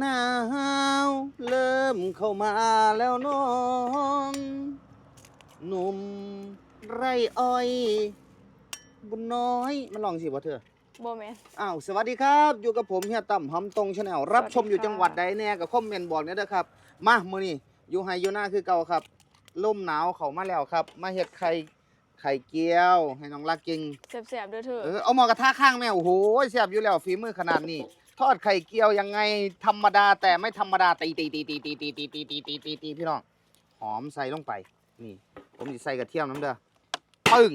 หนาวเริ่มเข้ามาแล้วน้อง หนุ่มไรอ้อย บุญน้อยมันลองสิบ่เธอโบแมน อ้าวสวัสดีครับ อยู่กับผมเฮียตั้มหำตรงชาแนลรับชมอยู่สวัสดีค่ะจังหวัดใดแน่กับคอมเมนต์บอกเนี่ยเด้อครับ มามื้อนี้อยู่ไฮอยู่หน้าคือเก่าครับลมหนาวเข้ามาแล้วครับ มาเฮ็ดไข่ไข่เกี๊ยว ให้น้องรักกินเสียบๆเด้อเธอเออเอาหมอกระทะข้างแม่โอ้โหแซ่บอยู่แล้วฝีมือขนาดนี้ ทอดไข่เกี๊ยวยังไงธรรมดาแต่ไม่ธรรมดาตีตีตีตีตีตีตีตีตีตีตีตีพี่น้องหอมใส่ลงไป นี่ ผมจะใส่กระเทียมน้ำเด้อปึ้ง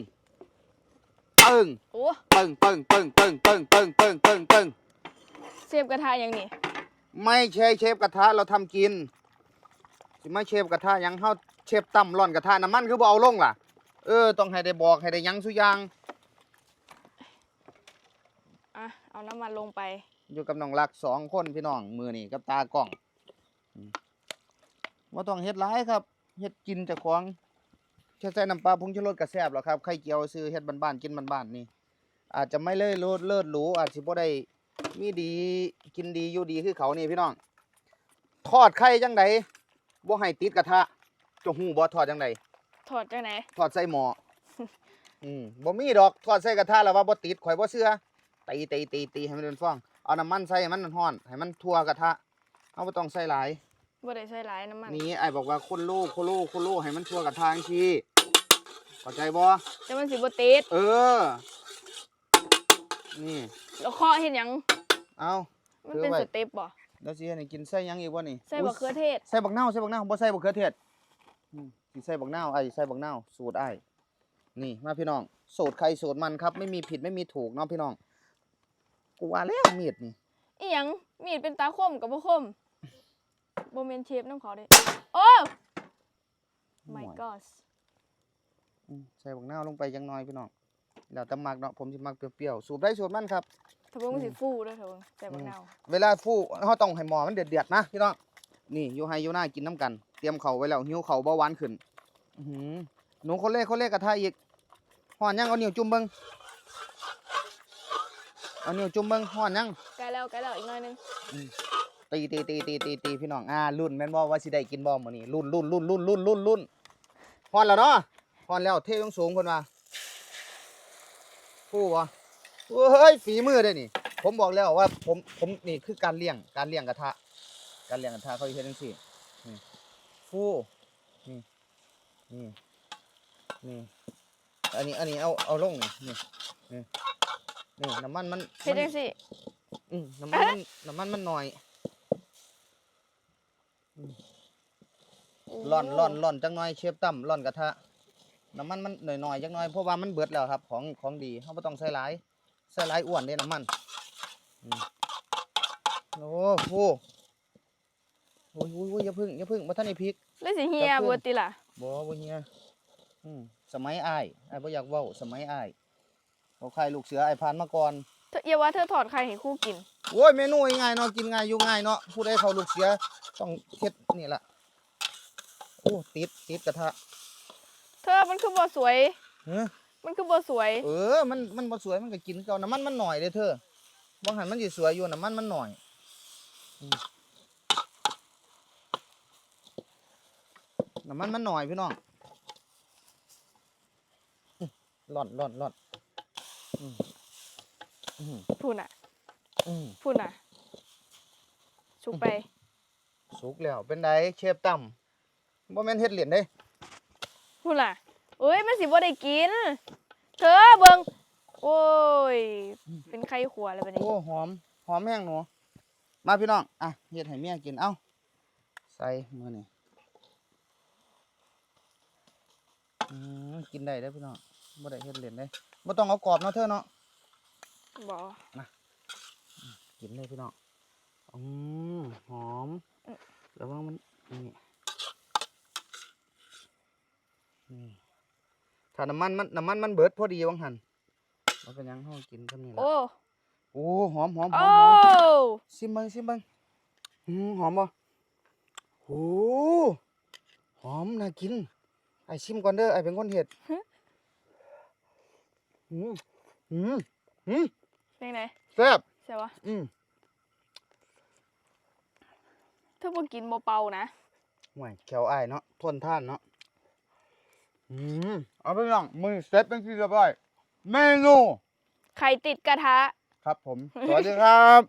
ปึ้งโอ้ปึ้งปึ้งปึ้งปึ้งปึ้งปึ้งปึ้งปึ้งปึ้งเสียบกระทะอย่างนี้ไม่ใช่เชฟกระทะเราทำกินสิไม่เชฟกระทะยังเฮาเชฟตั้มร่อนกระทะน้ำมันคือบ่เอาลงล่ะ เออต้องให้ได้บอกให้ได้ยังสุยางอะเอาน้ำมันลงไป อยู่กับน้องรักสองคนพี่น้องมือนี่กับตากล้องอืมว่าต้องเฮ็ดหลายครับเฮ็ดกินเจากของแค่ใส่น้ำปลาผงชูรสก็แซ่บแล้วครับไข่เจียวซื้อเฮ็ดบ้านๆกินบ้านๆนี่ อาจจะไม่เลยโลดเลิศหรูอาจสิบ่ได้มีดีกินดีอยู่ดีคือเขานี่พี่น้องทอดไข่จังไดบ่ให้ติดกระทะจะฮู้บ่ทอดจังไดถอดจากไหนทอดใส่หม้ออืมบ่มีดอกทอดใส่กระทะแล้วว่าบ่ติดข่อยบ่เชื่อตีตีตีตีให้มันเป็นฟอง เอาน้ำมันใส่ให้มันร้อนให้มันทั่วกระทะเอาบ่ต้องใส่หลายบ่ได้ใส่หลายน้ำมันนี่ไอ้บอกว่าคนโลคนโลคนโลให้มันทั่วกระทะจังซี่เข้าใจบ่แต่มันสิบ่ติดเออ นี่แล้วเคาะเห็นหยังเอามันเป็นถือไว้สเต็ปบ่เดี๋ยวสิให้กินใส่หยังอีกวะนี่ใส่บักเขือเทศใส่บักนาวใส่บักนาวบ่ใส่บักเขือเทศอืมสิใส่บักนาวไอ้ใส่บักนาวสูตรไอ้ายนี่มาพี่น้องสูตรใครสูตรมันครับ ไม่มีผิดไม่มีถูกเนาะพี่น้อง กูว่าแล้วมีดนี่อีหยังมีดเป็นตาคมกับบ่คมบ่แม่นเชฟน้ำเขาเด้โอ้ my god อืมใส่บักนาวลงไปจังน้อยพี่น้องแล้วแต่มักเนาะผมสิมักเปรี้ยวๆสูตรได้สูตรมันครับ ถ้าเบิ่งมันสิฟูเด้อเถอะเบิ่งใส่บักนาวเวลาฟูเฮาต้องให้หม้อมันเดือดๆนะพี่น้องนี่อยู่ให้อยู่หน้ากินน้ำกัน เตรียมเข่าวไว้แล้วหิวเข่าวเบาหวานขึ้น อื้อหือหนูคนเล่คนเล่กระทะอีกห่อนยังเอานิ้วจุ่มเบิ่ง เอานิ้วจุ่มเบิ่งห่อนยังใกล้แล้วใกล้แล้วอีกหน่อยหนึงตีตีตีตีตีตีพี่น้องอ่ารุ่นแม่นบ่ว่าสิได้กินบ่มื้อนี้รุ่นรุ่นรุ่นรุ่นรุ่นรุ่นรุ่นห่อนแล้วเนาะห่อนแล้วเทลงสูงเพิ่นว่าฟู้บ่เฮ้ยฝีมือเด้นี่ ผมบอกแล้วว่าผมผมนี่คือการเลี้ยงการเลี้ยงกระทะ การเลี้ยงกระทะเขาสิเฮ็ดจังซี่นี่ฟูนี่นี่นี่อันนี้อันนี้เอาเอาลงนี่นี่ นี่นี่น้ำมันมันเฮ็ดมันจังซี่อืมน้ำมันมันน้ำมันมันหน่อยร่อนร่อนร่อนจังน้อยเชฟตั้มร่อนกระทะน้ำมันมันหน่อยหน่อยๆจังน้อยเพราะว่ามันเบิดแล้วครับ ของของดีเขาไม่ต้องใส่หลายใส่หลายอ้วนเด้น้ำมันอืมโอ้โหโอ้ยโอ้ยโอ้ยอย่าพึ่งอย่าพึ่งมาท่านไอพริกเลยสิเฮียจับขึ้นบ่ติล่ะบ่บ่เฮียอืมสมัยอ้ายอ้ายบ่อยากเว้าสมัยอ้าย บ่ใครลูกเสืออ้ายผ่านมาก่อนเธออย่าว่าเธอถอดไข่ให้ครู่กินโอ้ยเมนูง่ายๆเนาะกินง่ายอยู่ง่ายเนาะผู้ใดเขาลูกเสียต้องเฮ็ดนี่ล่ะโอ้ติดติดกระทะ เธอมันคือบ่สวยเฮ้อมันคือบ่สวย เออ มันมันบ่สวยมันก็กินเก่าน้ำมันมันหน่อยเด้อเธอบางหันมันสิสวยอยู่น้ำมันมันหน่อยอืมน้ำมันมันหน่อยพี่น้องอื้อร่อนร่อนร่อน อืมอืมพูดน่ะอืมพูดน่ะชุบไป สุกแล้ว เป็นไดเชฟตั้มบ่แม่นเฮ็ดเหรียญเด้พูดน่ะเอ้ยมันสิบ่ได้กิน เธอเบิ่งโอ้ย เป็นไข่ขัวอะไรแบบนี้ โอ้หอม หอมแห้งหนู มาพี่น้อง อะเฮ็ดให้เมียกิน เอ้า ใส่มือนี่อืมกินได้เด้อพี่น้องบ่ได้เฮ็ดเหรียญเด้ บ่ต้องเอากรอบเนาะเธอเนาะบ่กินเลยพี่น้องอืมหอมแล้วว่ามันนี่นี่ถ้าน้ำมันมันน้ำมันมันเบิดพอดีวังหันมันเป็นหยังเฮากินเท่านี้ละโอ้โอ้หอมหอมหอโอ้มหอมซิมเบังซิมเบังอืมหอมบ่โอ้หอมน่ากินไอชิมก่อนเด้อไอเป็นคนเห็ด อืมอืมอืมเป็นไงแซ่บใช่ปะอืมเธอบ่กินบ่เป่านะห่วยแขวอ้ายเนาะทนท่านเนาะอืมเอาไปพี่น้องมือเสร็จเป็นที่เรียบร้อยเมนูไข่ติดกระทะ ครับผม สวัสดีครับ